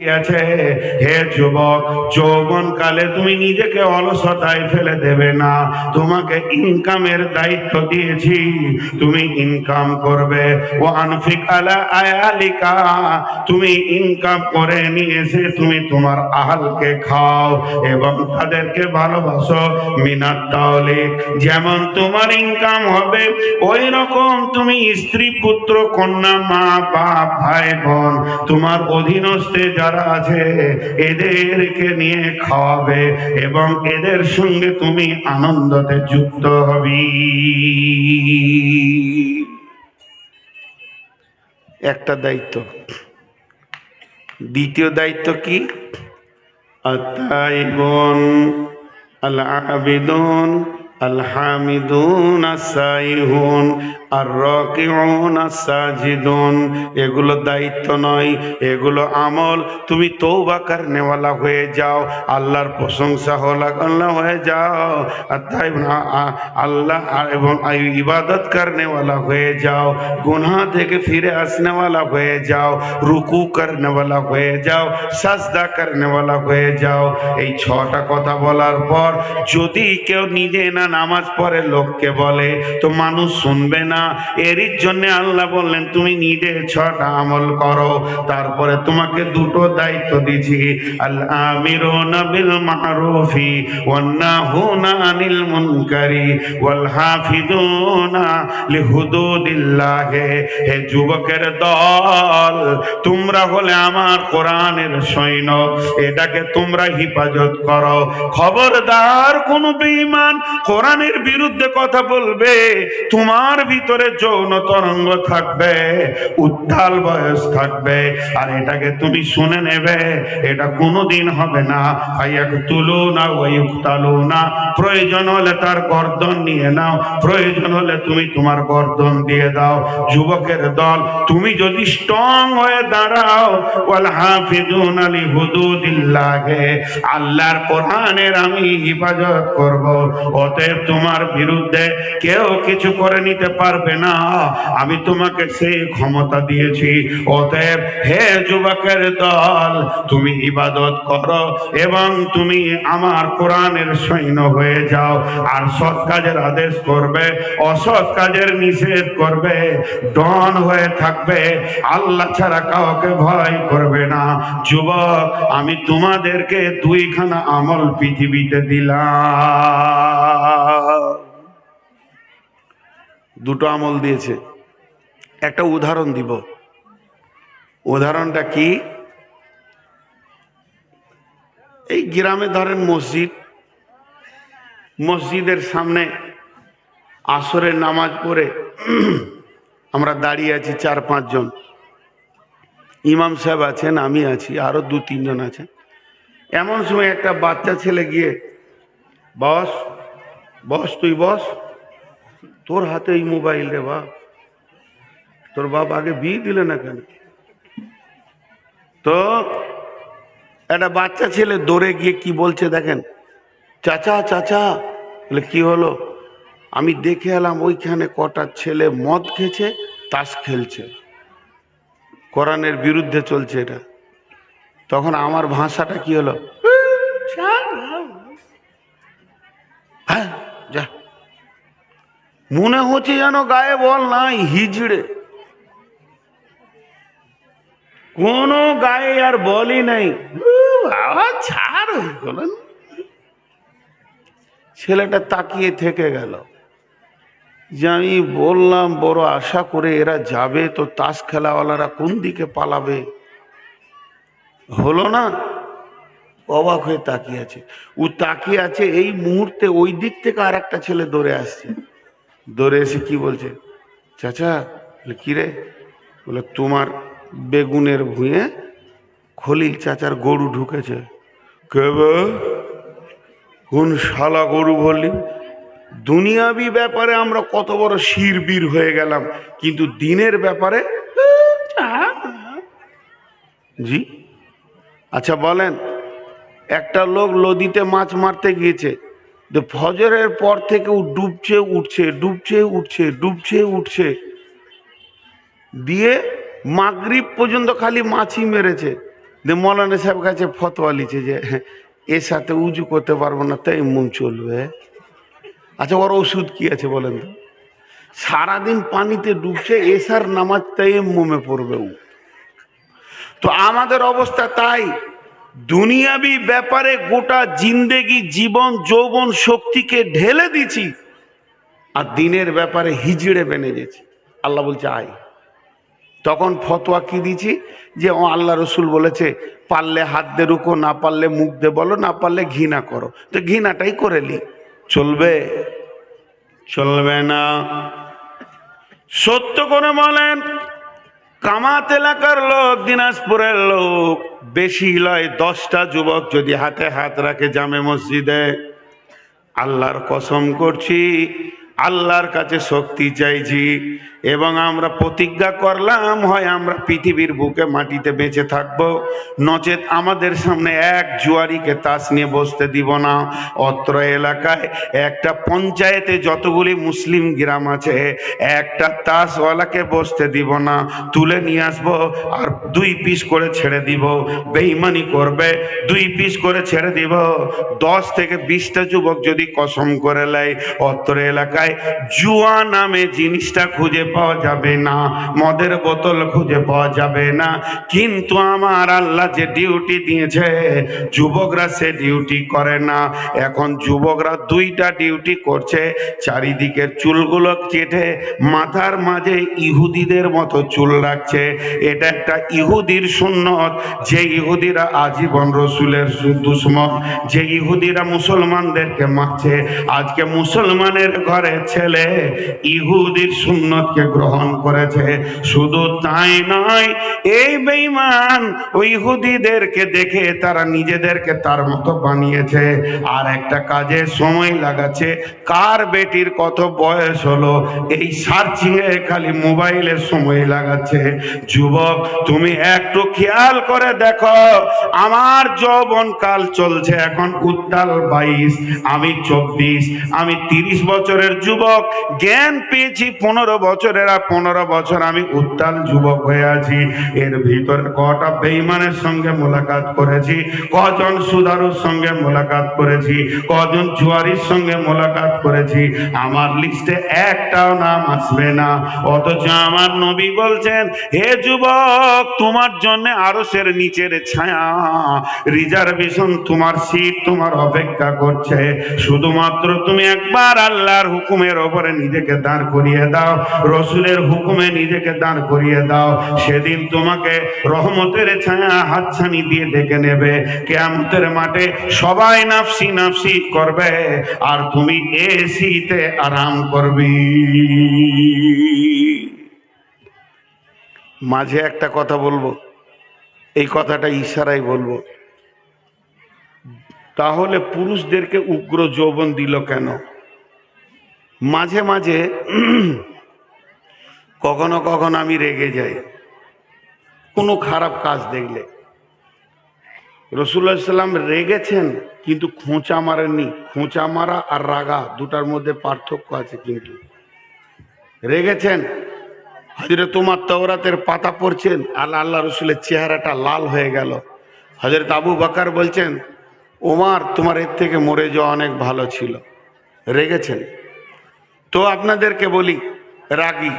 হে যুবক যৌবন কালে তুমি নিজেকে অলসতায় ফেলে দেবে না। তোমাকে ইনকামের দায়িত্ব দিয়েছি। তুমি ইনকাম করবে। ও আয়ালিকা, তুমি ইনকাম করে তুমি তোমার আহালকে খাও এবং তাদেরকে ভালোবাসো। মিনার তাহলে যেমন তোমার ইনকাম হবে ওই রকম তুমি স্ত্রী, পুত্র, কন্যা, মা, বাপ, ভাই, বোন, তোমার অধীনস্থে আছে, এদেরকে নিয়ে খাওয়াবে এবং এদের সঙ্গে তুমি আনন্দতে যুক্ত হবি। একটা দায়িত্ব। দ্বিতীয় দায়িত্ব কি? আত্মাইবন আল আবিদুন আল হামিদুন আসাইহুন আর আসাজিদুন এগুলো দায়িত্ব নয়, এগুলো আমল। তুমি তৌবা করনেওয়ালা হয়ে যাও, আল্লাহর প্রশংসা হলা আল্লাহ হয়ে যাও। আর তাই আল্লাহ এবং ইবাদত করনেওয়ালা হয়ে যাও, গুনাহ থেকে ফিরে আসনেওয়ালা হয়ে যাও, রুকু করনেওয়ালা হয়ে যাও, সাজদা করনেওয়ালা হয়ে যাও। এই ছটা কথা বলার পর যদি কেউ নিজে না নামাজ পড়ে, লোককে বলে, তো মানুষ শুনবে না। এরই জন্য আল্লাহ বললেন, তুমি নিজে ছটা আমল করো। তারপরে তোমাকে দুটো দায়িত্ব দিছি তোমরা হিফাজত করো। খবরদার কোন বেঈমান কোরআনের বিরুদ্ধে কথা বলবে, তোমার ভিতরে যৌন তরঙ্গ থাকবে, উত্তাল বয়স থাকবে, আর এটাকে তুমি শুনে নেবে, এটা কোনোদিন হবে না। আইয়াক তুলো না ওয়ুক্তালো না প্রয়োজন হলে তার গর্দন নিয়ে নাও, প্রয়োজন হলে তুমি তোমার গর্দন দিয়ে দাও। যুবকের দল, তুমি যদি স্ট্রং হয়ে দাঁড়াও, ওয়াল হাফিজুন আলি হুদুদিল্লাহে আল্লাহর কোরআনের আমি হিফাজত করব। অতএব তোমার বিরুদ্ধে কেউ কিছু করে নিতে পারবে না। আমি তোমাকে সেই ক্ষমতা দিয়েছি। অতএব হে যুবকের দল, তুমি ইবাদত করো এবং তুমি আমার কোরআনের সৈন্য হয়ে যাও। আর সৎ কাজের আদেশ করবে, অসৎ কাজের নিষেধ করবে, ডন হয়ে থাকবে। আল্লাহ ছাড়া কাউকে ভয় করবে না। যুবক, আমি তোমাদেরকে দুইখানা আমল পৃথিবীতে দিলাম। দুটো আমল দিয়েছে। একটা উদাহরণ দিব। উদাহরণটা কি? এই গ্রামে ধরেন মসজিদ, মসজিদের সামনে আসরের নামাজ পড়ে আমরা দাঁড়িয়ে আছি চার পাঁচজন। ইমাম সাহেব আছেন, আমি আছি, আরও দু তিনজন আছেন। এমন সময় একটা বাচ্চা ছেলে গিয়ে, বস বস, তুই বস। তোর হাতে এই মোবাইল রে বাপ। তোর বাপ আগে বিয়ে দিলে না কেন? তো একটা বাচ্চা ছেলে দৌড়ে গিয়ে কি বলছে দেখেন? চাচা চাচা বলে কি হলো? আমি দেখে এলাম ওইখানে কটা ছেলে মদ খেছে তাস খেলছে। কোরআনের বিরুদ্ধে চলছে এটা। তখন আমার ভাষাটা কি হলো? হ্যাঁ যা। মনে হচ্ছে যেন গায়ে বল নাই, হিজড়ে। কোন গায়ে আর বলই নাই। ছেলেটা তাকিয়ে থেকে গেল। যে আমি বললাম, বড় আশা করে এরা যাবে, তো তাস খেলাওয়ালারা কোন দিকে পালাবে? হলো না? অবাক হয়ে তাকিয়ে আছে। ও তাকিয়ে আছে এই মুহূর্তে ওই দিক থেকে আর একটা ছেলে দৌড়ে আসছে। দৌড়ে এসে কি বলছে? চাচা কি রে? বলে তোমার বেগুনের ভুঁয়ে খলিল চাচার গরু ঢুকেছে। কেবে কোন শালা গরু বললি? দুনিয়াবি ব্যাপারে আমরা কত বড় শিরবীর হয়ে গেলাম কিন্তু দিনের ব্যাপারে জি আচ্ছা বলেন একটা লোক নদীতে মাছ মারতে গিয়েছে ফজরের পর থেকে ও ডুবছে, উঠছে ডুবছে উঠছে ডুবছে, উঠছে। দিয়ে মাগরিব পর্যন্ত খালি মাছই মেরেছে। যে মৌলানা সাহেব কাছে ফতোয়া লিছে যে, এর সাথে উজু করতে পারব না, তাই মুম চলবে। আচ্ছা ওর ওষুধ কি আছে বলেন তো? সারাদিন পানিতে ডুবছে, এসার নামাজ তাই মুমে পড়বে ও। তো আমাদের অবস্থা তাই। দুনিয়াবি ব্যাপারে গোটা জিন্দেগি, জীবন, যৌবন শক্তিকে ঢেলে দিছি আর দিনের ব্যাপারে হিজড়ে বেনে গেছি আল্লাহ বলছে, আয়। তখন ফতোয়া কি দিছি যে, ও আল্লাহ রসুল বলেছে, পারলে হাত দে রুকো না পারলে মুখ দে বলো, না পারলে ঘৃণা করো। তো ঘৃণাটাই করে নি চলবে? চলবে না। সত্য করে বলেন কামাত এলাকার লোক, দিনাজপুরের লোক, বেশি লয় দশটা যুবক যদি হাতে হাত রাখে জামে মসজিদে। আল্লাহর কসম করছি, আল্লাহর কাছে শক্তি চাইছি এবং আমরা প্রতিজ্ঞা করলাম, হয় আমরা পৃথিবীর বুকে মাটিতে বেঁচে থাকব। নচেত আমাদের সামনে এক জুয়ারিকে তাস নিয়ে বসতে দিব না। অত্র এলাকায় একটা পঞ্চায়েতে যতগুলি মুসলিম গ্রাম আছে, একটা তাসওয়ালাকে বসতে দিব না। তুলে নিয়ে আসব আর দুই পিস করে ছেড়ে দিব। বেইমানি করবে, দুই পিস করে ছেড়ে দিব। দশ থেকে বিশটা যুবক যদি কসম করে লাই অত্র এলাকায় জুয়া নামে জিনিসটা খুঁজে পাওয়া যাবে না। মদের বোতল খুঁজে পাওয়া যাবে না। কিন্তু আমার আল্লাহ যে ডিউটি দিয়েছে, যুবকরা সে ডিউটি করে না। এখন যুবকরা দুইটা ডিউটি করছে, চারিদিকের চুলগুলো কেটে মাথার মাঝে ইহুদিদের মতো চুল রাখছে। এটা একটা ইহুদির সুন্নত। যে ইহুদিরা আজীবন রসুলের দুশ্মন, যে ইহুদিরা মুসলমানদেরকে মারছে। আজকে মুসলমানের ঘরে ছেলে ইহুদির সুন্নতকে গ্রহণ করেছে। শুধু তাই নয়, এই বেঈমান ওই ইহুদিদেরকে দেখে তারা নিজেদেরকে তার মতো বানিয়েছে। আর একটা কাজে সময় লাগাচ্ছে। কার বেটির কত বয়স হলো? এই সার্চিং এ খালি মোবাইলে সময় লাগাচ্ছে। যুবক, তুমি একটু খেয়াল করে দেখো, আমার যৌবন কাল চলছে এখন উত্তাল বাইশ, আমি চব্বিশ, আমি তিরিশ বছরের যুবক, জ্ঞান পেয়েছি পনেরো বছরের পনেরো বছর আমি উত্তাল যুবক হয়ে আছি। এর ভিতরে কটা বেইমানের সঙ্গে মোলাকাত করেছি, কজন সুদারুর সঙ্গে মোলাকাত করেছি, কজন জুয়ারির সঙ্গে মোলাকাত করেছি। আমার লিস্টে একটাও নাম আসবে না। অথচ আমার নবী বলছেন, হে যুবক, তোমার জন্য আরও আরসের নিচের ছায়া, রিজার্ভেশন তোমার সিট তোমার অপেক্ষা করছে। শুধুমাত্র তুমি একবার আল্লাহর হুকুমের ওপরে নিজেকে দাঁড় করিয়ে দাও। রসুলের হুকুমে নিজেকে দাঁড় করিয়ে দাও। সেদিন তোমাকে রহমতের ছায়া হাতছানি দিয়ে ডেকে নেবে। কেয়ামতের মাঠে সবাই নাফসি নাফসি করবে আর তুমি এসিতে আরাম করবি। মাঝে একটা কথা বলব। এই কথাটা ইশারাই বলব। তাহলে পুরুষদেরকে উগ্র যৌবন দিল কেন? মাঝে মাঝে কখনো কখনো আমি রেগে যাই। কোনো খারাপ কাজ দেখলে। রসুল্লাহ সাল্লাম রেগেছেন, কিন্তু খোঁচা মারেননি। খোঁচা মারা আর রাগা দুটার মধ্যে পার্থক্য আছে কিন্তু। রেগেছেন, হজরে তোমার তওরাতের পাতা পড়ছেন আল্লাহ আল্লাহ রসুলের চেহারাটা লাল হয়ে গেল। হজরত আবু বাকার বলছেন, ওমার, তোমার এর থেকে মরে যাওয়া অনেক ভালো ছিল। রেগেছেন। তো আপনাদেরকে বলি, রাগি।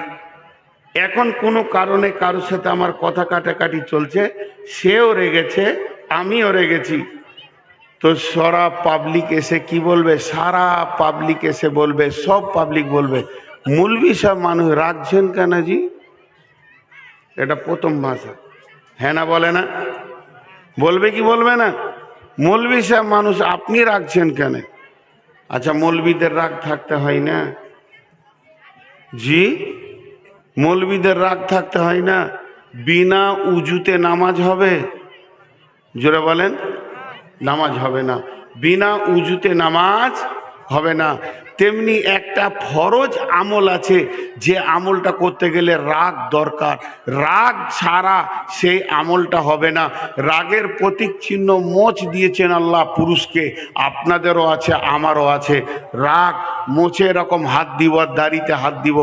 এখন কোনো কারণে কারোর সাথে আমার কথা কাটাকাটি চলছে, সেও রেগেছে, আমিও রেগেছি। তো সারা পাবলিক এসে কি বলবে? সারা পাবলিক এসে বলবে, সব পাবলিক বলবে মুলবি সব মানুষ রাখছেন কেন জি? এটা প্রথম ভাষা। হ্যাঁ না, বলে না। বলবে কি বলবে না? মৌলবি সাহেব মানুষ আপনি রাখছেন কেন? আচ্ছা মৌলবিদের রাগ থাকতে হয় না। জি? মৌলবিদের রাগ থাকতে হয় না। বিনা উজুতে নামাজ হবে? জোরে বলেন, নামাজ হবে না। বিনা উজুতে নামাজ হবে না। তেমনি একটা ফরজ আমল আছে, যে আমলটা করতে গেলে রাগ দরকার। রাগ ছাড়া সেই আমলটা হবে না। রাগের প্রতীক চিহ্ন মোচ দিয়েছেন আল্লাহ পুরুষকে। আপনাদেরও আছে, আমারও আছে। রাগ মোচে এরকম হাত দিব আর দাড়িতে হাত দিব।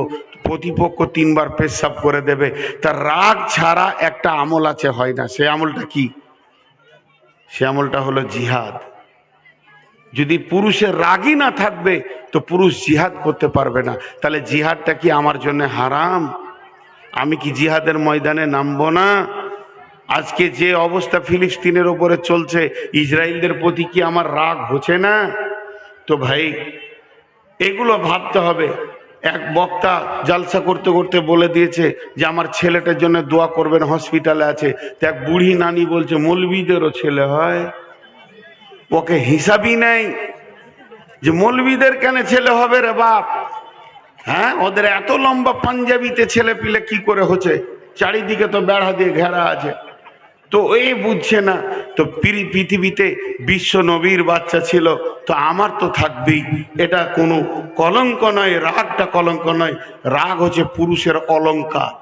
প্রতিপক্ষ তিনবার পেশাব করে দেবে। তার রাগ ছাড়া একটা আমল আছে, হয় না। সে আমলটা কি? সে আমলটা হলো জিহাদ। যদি পুরুষের রাগই না থাকবে, তো পুরুষ জিহাদ করতে পারবে না। তাহলে জিহাদটা কি আমার জন্য হারাম? আমি কি জিহাদের ময়দানে নামবো না? আজকে যে অবস্থা ফিলিস্তিনের ওপরে চলছে, ইসরায়েলদের প্রতি কি আমার রাগ হচ্ছে না? তো ভাই, এগুলো ভাবতে হবে। এক বক্তা জালসা করতে করতে বলে দিয়েছে যে আমার ছেলেটার জন্য দোয়া করবেন হসপিটালে আছে। এক বুড়ি নানি বলছে মলবিদেরও ছেলে হয়? ওকে হিসাবই নেই যে মলবিদের কেন ছেলে হবে রে বাপ? হ্যাঁ ওদের এত লম্বা পাঞ্জাবিতে ছেলে পিলে কি করে হচ্ছে? চারিদিকে তো বেড়া দিয়ে ঘেরা আছে। তো এই বুঝছে না, তো পৃথিবীতে বিশ্ব নবীর বাচ্চা ছিল, তো আমার তো থাকবেই। এটা কোনো কলঙ্ক নয়, রাগটা কলঙ্ক নয়। রাগ হচ্ছে পুরুষের অলঙ্কার।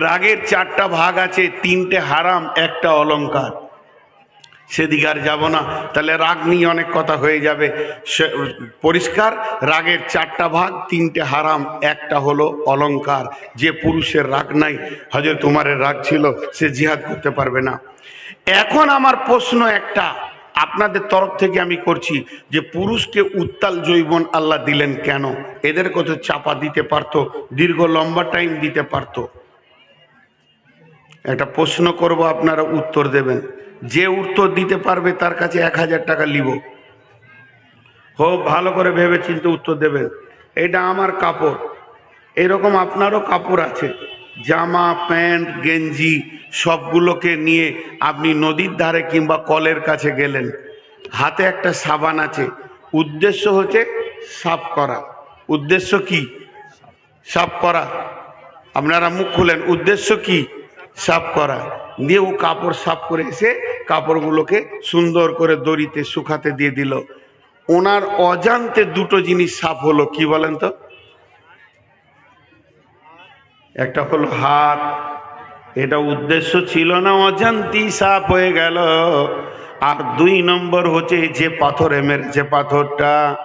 রাগের চারটা ভাগ আছে, তিনটে হারাম, একটা অলংকার সেদিকে আর যাব না। তাহলে রাগ নিয়ে অনেক কথা হয়ে যাবে। পরিষ্কার? রাগের চারটা ভাগ, তিনটে হারাম, একটা হলো অলংকার। যে পুরুষের রাগ নাই হজরত তোমারের রাগ ছিল, সে জিহাদ করতে পারবে না। এখন আমার প্রশ্ন একটা, আপনাদের তরফ থেকে আমি করছি যে পুরুষকে উত্তাল জৈবন আল্লাহ দিলেন কেন? এদের কত চাপা দিতে পারতো, দীর্ঘ লম্বা টাইম দিতে পারতো। একটা প্রশ্ন করব, আপনারা উত্তর দেবেন। যে উত্তর দিতে পারবে তার কাছে এক হাজার টাকা লিব। হোক, ভালো করে ভেবে চিন্তে উত্তর দেবেন এটা আমার কাপড়। এরকম আপনারও কাপড় আছে। জামা, প্যান্ট, গেঞ্জি, সবগুলোকে নিয়ে আপনি নদীর ধারে কিংবা কলের কাছে গেলেন। হাতে একটা সাবান আছে। উদ্দেশ্য হচ্ছে সাফ করা। উদ্দেশ্য কি? সাফ করা। আপনারা মুখ খুলেন। উদ্দেশ্য কি? সাফ করা। দিয়ে ও কাপড় সাফ করে এসে কাপড়গুলোকে সুন্দর করে দড়িতে শুকাতে দিয়ে দিল। ওনার অজান্তে দুটো জিনিস সাফ হলো, কি বলেন তো? একটা হলো হাত, এটা উদ্দেশ্য ছিল না অজান্তি সাফ হয়ে গেল। আর দুই নম্বর হচ্ছে যে পাথরে মেরেছে পাথরটা।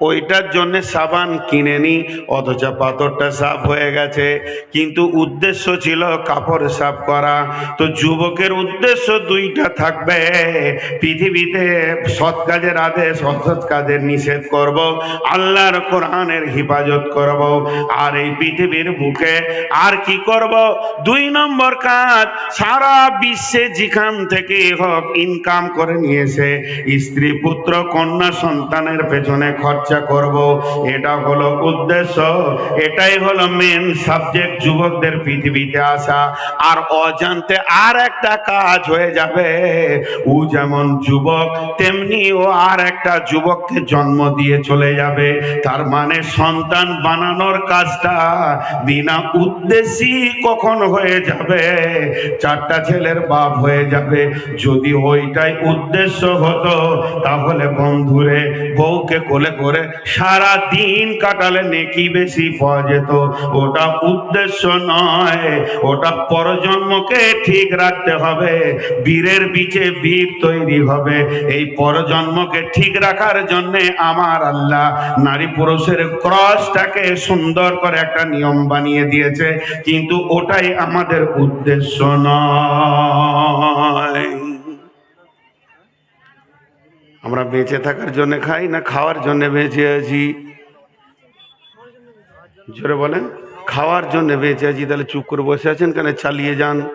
ওইটার জন্য সাবান কিনে কিনেনি, অথচ পাথরটা সাফ হয়ে গেছে। কিন্তু উদ্দেশ্য ছিল কাপড় সাফ করা। তো যুবকের উদ্দেশ্য দুইটা থাকবে। পৃথিবীতে সৎ কাজের আদেশ, অসৎ কাজের নিষেধ করব, আল্লাহর কোরআনের হিফাজত করব। আর এই পৃথিবীর বুকে আর কি করব? দুই নম্বর কাজ, সারা বিশ্বে যেখান থেকে হোক ইনকাম করে নিয়েছে, স্ত্রী, পুত্র, কন্যা, সন্তানের পেছনে খরচা করব। এটা হলো উদ্দেশ্য। এটাই হলো মেন সাবজেক্ট যুবকদের পৃথিবীতে আসা। আর অজান্তে আর একটা কাজ হয়ে যাবে। ও যেমন যুবক, তেমনি ও আর একটা যুবককে জন্ম দিয়ে চলে যাবে। তার মানে সন্তান বানানোর কাজটা বিনা উদ্দেশ্যই কখন হয়ে যাবে? চারটা ছেলের বাপ হয়ে যাবে। যদি ওইটাই উদ্দেশ্য হতো, তাহলে বন্ধুরে, বউকে কোলে করে সারা দিন কাটালে নেকি বেশি পাওয়া যেত। ওটা উদ্দেশ্য নয়, ওটা পরজন্মকে ঠিক রাখতে হবে। বীরের বিচে বীর তৈরি হবে। এই পরজন্মকে ঠিক রাখার জন্য আমার আল্লাহ নারী পুরুষের ক্রসটাকে সুন্দর করে একটা নিয়ম বানিয়ে দিয়েছে। কিন্তু ওটাই আমাদের উদ্দেশ্য নয়। আমরা বেঁচে থাকার জন্য খাই না খাওয়ার জন্য বেঁচে আছি? জোরে বলেন, খাওয়ার জন্য বেঁচে আছি, তাহলে চুপ করে বসে আছেন কেন? চালিয়ে যান,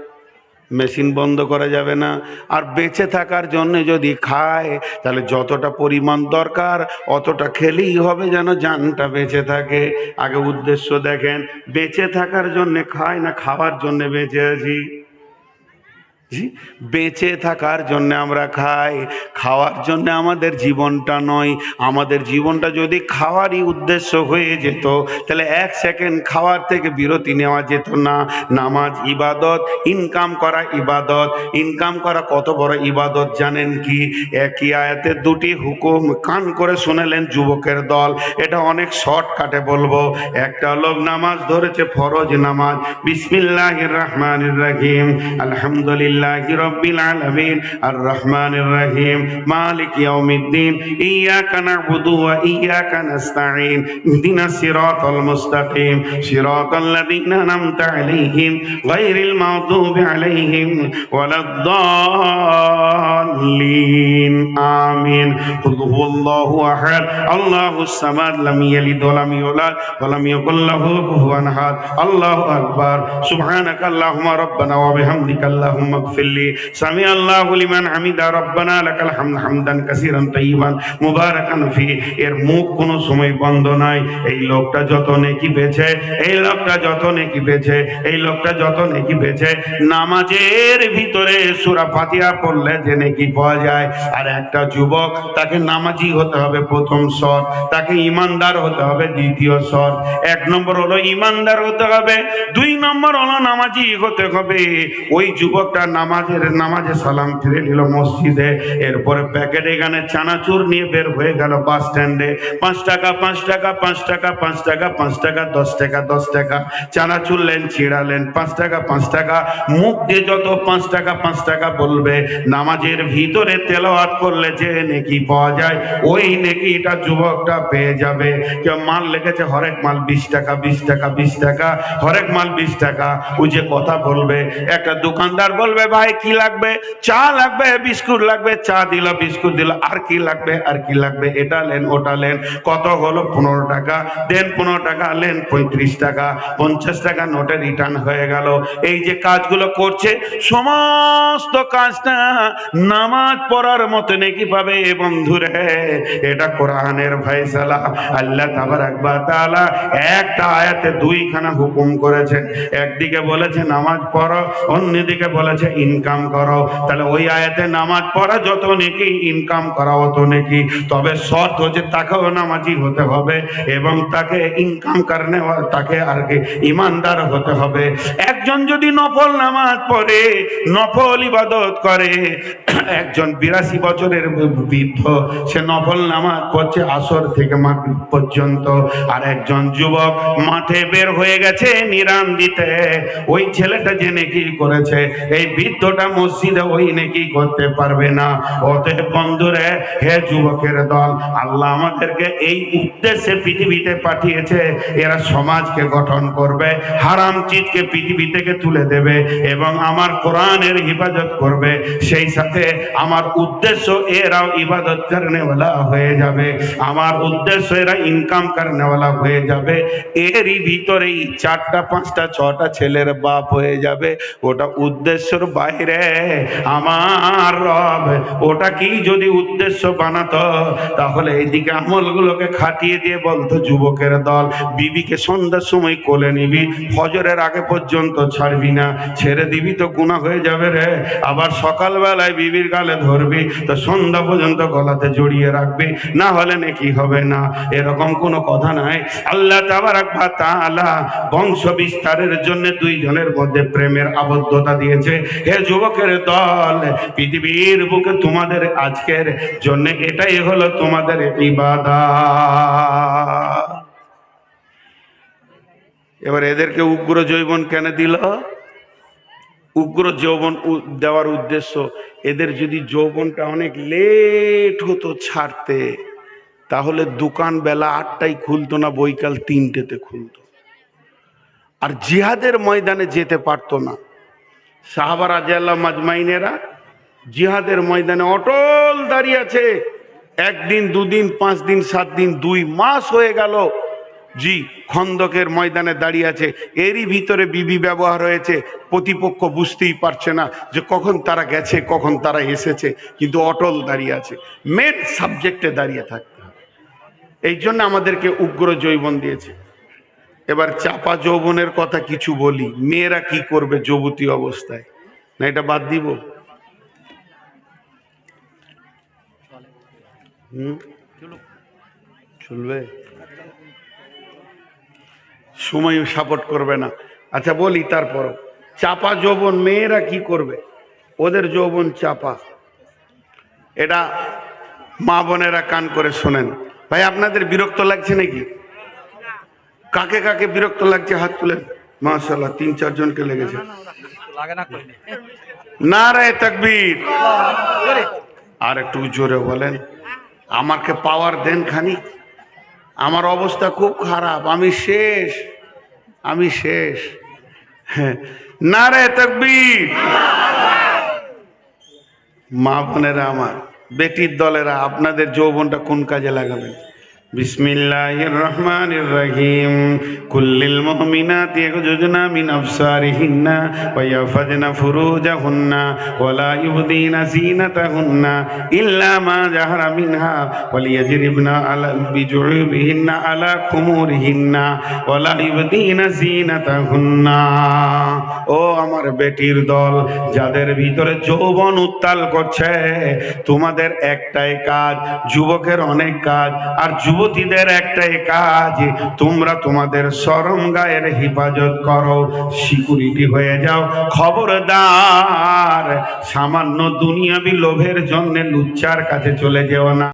মেশিন বন্ধ করা যাবে না। আর বেঁচে থাকার জন্য যদি খায়, তাহলে যতটা পরিমাণ দরকার, অতটা খেলেই হবে যেন জানটা বেঁচে থাকে। আগে উদ্দেশ্য দেখেন, বেঁচে থাকার জন্য খায় না খাওয়ার জন্য বেঁচে আছি? বেঁচে থাকার জন্য আমরা খাই, খাওয়ার জন্য আমাদের জীবনটা নয়। আমাদের জীবনটা যদি খাওয়ারই উদ্দেশ্য হয়ে যেত, তাহলে এক সেকেন্ড খাওয়ার থেকে বিরতি নেওয়া যেত না। নামাজ ইবাদত, ইনকাম করা ইবাদত। ইনকাম করা কত বড় ইবাদত জানেন কি? একই আয়াতে দুটি হুকুম কান করে শুনেলেন যুবকের দল। এটা অনেক শর্টকাটে বলব। একটা লোক নামাজ ধরেছে, ফরজ নামাজ। বিসমিল্লাহ রহমানির রহিম। আলহামদুলিল্লাহ। لله رب العالمين الرحمن الرحيم مالك يوم الدين إياك نعبد وإياك نستعين اهدنا الصراط المستقيم صراط الذين أنعمت عليهم غير المغضوب عليهم ولا الضالين آمين قل هو الله أحد الله الصمد لم يلد ولم يولد ولم يكن له كفوا أحد الله أكبر سبحانك اللهم ربنا وبحمدك اللهم ফিল্লি সামি আল্লাহ লিমান হামিদা। রব্বানা লাকাল হামদ হামদান কাসিরান তাইয়িবান। মুবারাকান ফি। এর মুখ কোনো সময় বন্ধ নাই। এই লোকটা যত নেকি পেয়েছে, এই লোকটা যত নেকি পেয়েছে, এই লোকটা যত নেকি পেয়েছে, নামাজের ভিতরে সূরা ফাতিহা পড়লে যে নেকি পাওয়া যায়। আর একটা যুবক, তাকে নামাজি হতে হবে প্রথম শর্ত। তাকে ইমানদার হতে হবে দ্বিতীয় শর্ত। এক নম্বর হলো ইমানদার হতে হবে। দুই নম্বর হলো নামাজি হতে হবে। ওই যুবকটা নামাজের নামাজে সালাম ফিরে নিল মসজিদে। এরপরে প্যাকেটে গানে চানাচুর নিয়ে বের হয়ে গেল বাস স্ট্যান্ডে। পাঁচ টাকা পাঁচ টাকা পাঁচ টাকা পাঁচ টাকা পাঁচ টাকা, দশ টাকা দশ টাকা। চানাচুর লেন ছিড়ালেন পাঁচ টাকা পাঁচ টাকা। মুখ দিয়ে যত পাঁচ টাকা পাঁচ টাকা বলবে, নামাজের ভিতরে তেলাওয়াত করলে যে নেকি পাওয়া যায়, ওই নেকিটা যুবকটা পেয়ে যাবে। কেউ মাল লেগেছে, হরেক মাল বিশ টাকা বিশ টাকা বিশ টাকা, হরেক মাল বিশ টাকা। ওই যে কথা বলবে, একটা দোকানদার বলবে ভাই, কি লাগবে? চা লাগবে, বিস্কুট লাগবে, চা দিল, বিস্কুট দিল। আর কি লাগবে, আর কি লাগবে? এটা লেন ওটা লেন কত হলো? পনেরো টাকা। দেন পনেরো টাকা লেন পঁয়ত্রিশ টাকা। পঞ্চাশ টাকা নোটে রিটার্ন হয়ে গেল। এই যে কাজগুলো করছে, সমস্ত কাজটা নামাজ পড়ার মতো নাকি পাবে বন্ধুরে। এটা কোরআনের ভাইসালা আল্লাহ তাবারাক ওয়া তাআলা একটা আয়াতে দুইখানা হুকুম করেছেন। একদিকে বলেছে, নামাজ পড়ো, অন্যদিকে বলেছে ইনকাম করো। তাহলে ওই আয়াতে নামাজ পড়া যত নাকি ইনকাম করা অত নাকি। তবে শর্ত হচ্ছে তাকেও নামাজি হতে হবে এবং তাকে ইনকাম কারণে তাকে আর কি ইমানদার হতে হবে। একজন যদি নফল নামাজ পড়ে, নফল ইবাদত করে, একজন বিরাশি বছরের বৃদ্ধ, সে নফল নামাজ পড়ছে আসর থেকে পর্যন্ত। আর একজন যুবক মাঠে বের হয়ে গেছে নিরাম দিতে। ওই ছেলেটা যে নেকি করেছে, এই বৃদ্ধটা মসজিদে ওই নেকি করতে পারবে না। অতএব বন্ধুরে, হে যুবকের দল, আল্লাহ আমাদেরকে এই উদ্দেশ্যে পৃথিবীতে পাঠিয়েছে, এরা সমাজকে গঠন করবে, হারাম চিজকে পৃথিবী থেকে তুলে দেবে এবং আমার কোরআনের হিফাজত করবে। সেই সাথে আমার উদ্দেশ্য এরাও ইবাদত করনেওয়ালা হয়ে যাবে। আমার উদ্দেশ্য এরা ইনকাম করনেওয়ালা হয়ে যাবে। এরই ভিতরেই চারটা, পাঁচটা, ছটা ছেলের বাপ হয়ে যাবে। ওটা উদ্দেশ্যর বাইরে আমার রব, ওটা কি যদি উদ্দেশ্য বানাতো? তাহলে এইদিকে আমলগুলোকে খাটিয়ে দিয়ে বলতো, যুবকের দল, বিবিকে সন্ধ্যার সময় কোলে নিবি, ফজরের আগে পর্যন্ত ছাড়বি না, ছেড়ে দিবি তো গুণা হয়ে যাবে রে। আবার সকালবেলায় বিবির গালে ধরবি, তো সন্ধ্যা পর্যন্ত গলাতে জড়িয়ে রাখবি, না হলে নাকি হবে না। এরকম কোনো কথা নাই। আল্লাহ তাবারাক ওয়া তাআলা বংশ বিস্তারের জন্য দুইজনের মধ্যে প্রেমের আবদ্ধতা দিয়েছে। হে যুবকের দল, পৃথিবীর বুকে তোমাদের আজকের জন্য এটাই হলো তোমাদের ইবাদত। এবার এদেরকে উগ্র জৈবন কেন দিল? উগ্র যৌবন দেওয়ার উদ্দেশ্য, এদের যদি যৌবনটা অনেক লেট হতো ছাড়তে, তাহলে দোকান বেলা আটটায় খুলতো না, বৈকাল তিনটেতে খুলতো। আর জিহাদের ময়দানে যেতে পারতো না। সাহাবা রাজিয়াল্লাহ মাজমাইনেরা জিহাদের ময়দানে অটল দাঁড়িয়ে আছে। একদিন, দুদিন পাঁচ দিন সাত দিন দুই মাস হয়ে গেল। জি, খন্দকের ময়দানে দাঁড়িয়ে আছে। এরই ভিতরে বিবি ব্যবহার হয়েছে। প্রতিপক্ষ বুঝতেই পারছে না যে কখন তারা গেছে, কখন তারা এসেছে, কিন্তু অটল দাঁড়িয়ে আছে। মেন সাবজেক্টে দাঁড়িয়ে থাকতে হবে। এই জন্য আমাদেরকে উগ্র জৈবন দিয়েছে। এবার চাপা যৌবনের কথা কিছু বলি। মেয়েরা কি করবে যুবতী অবস্থায়? না, এটা বাদ দিব? চলবে? সময় সাপোর্ট করবে না। আচ্ছা বলি তারপর। চাপা যৌবন মেয়েরা কি করবে? ওদের যৌবন চাপা। এটা মা বোনেরা কান করে শোনেন। ভাই, আপনাদের বিরক্ত লাগছে নাকি? কাকে কাকে বিরক্ত লাগছে হাত তুলেন মাশাল্লাহ তিন চারজনকে লেগেছে। লাগে না নারায় তাকবীর। আর একটু জোরে বলেন, আমাকে পাওয়ার দেন খানি আমার অবস্থা খুব খারাপ, আমি শেষ আমি শেষ। হ্যাঁ নারে তকবীর। মা বোনেরা আমার, বেটির দলেরা, আপনাদের যৌবনটা কোন কাজে লাগাবেন? কুল্লিল মুমিনাতি ইয়াগজুজনা মিন আবসারিহিন্না ওয়া ইয়াফাদনা ফুরুজাহুন্না ওয়া লা ইউবদিনা জিনাতাহুন্না ইল্লা মা জাহারা মিনহা ওয়া লিয়াজরিবনা আলা বিজুবিহিন্না আলা খুমুরিহিন্না ওয়া লা ইউবদিনা জিনাতাহুন্না ও আমার বেটির দল, যাদের ভিতরে যৌবন উত্তাল করছে, তোমাদের একটাই কাজ, যুবকের অনেক কাজ, আর যুবতীদের একটাই কাজ, তোমরা তোমাদের সরম গায়ের হেফাজত করো। সিকিউরিটি হয়ে যাও। খবরদার, সামান্য দুনিয়াবি লোভের জন্য লুচ্চার কাছে চলে যেও না।